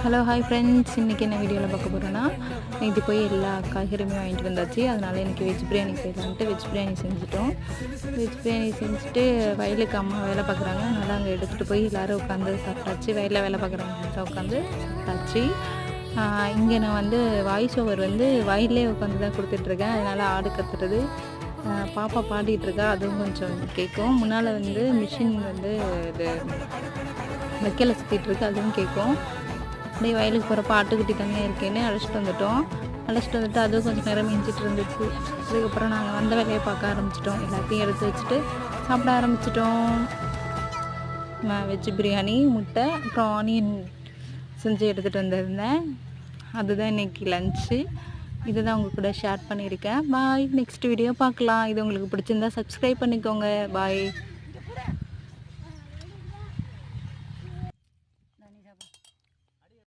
Hello hi friends இன்றைக்கி என்ன வீடியோவில் பார்க்க போகிறோன்னா இது போய் எல்லா காய்கறியுமே வாங்கிட்டு வந்தாச்சு. அதனால் இன்றைக்கி வெஜ் பிரியாணி செய்யலான்ட்டு வெஜ் பிரியாணி செஞ்சுட்டோம். வெஜ் பிரியாணி செஞ்சுட்டு வயலுக்கு அம்மா வேலை பார்க்குறாங்க. அதனால் அங்கே எடுத்துகிட்டு போய் எல்லோரும் உட்காந்து சாப்பிட்டாச்சு. வயலில் வேலை பார்க்குறவங்க உட்காந்து சாப்பிட்டாச்சு. இங்கே நான் வந்து வாய்ஸ் ஓவர் வந்து வயல்லே உட்காந்து தான் கொடுத்துட்ருக்கேன் அதனால் ஆடு கத்துறது பாப்பா பாடிட்டுருக்கா அதுவும் கொஞ்சம் கேட்கும். முன்னால் வந்து மிஷின் வந்து இது வைக்கலை சுற்றிட்டுருக்கு அதுவும் கேட்கும். அப்படியே வயலுக்கு போகிறப்ப ஆட்டுக்குட்டி தனியாக இருக்கேன்னு அழைச்சிட்டு வந்துட்டோம். அழைச்சிட்டு வந்துட்டு அதுவும் கொஞ்சம் நேரம் மிஞ்சிட்டு இருந்துச்சு. அதுக்கப்புறம் நாங்கள் வந்த வேலையை பார்க்க ஆரம்பிச்சிட்டோம். எல்லாத்தையும் எடுத்து வச்சுட்டு சாப்பிட ஆரம்பிச்சிட்டோம். வெஜ் பிரியாணி முட்டை அப்புறம் ஆனியன் செஞ்சு எடுத்துகிட்டு வந்திருந்தேன். அதுதான் இன்றைக்கி லஞ்சு இதை தான் உங்கள் கூட ஷேர் பண்ணியிருக்கேன். பாய் நெக்ஸ்ட் வீடியோ பார்க்கலாம். இது உங்களுக்கு பிடிச்சிருந்தா சப்ஸ்கிரைப் பண்ணிக்கோங்க. பாய்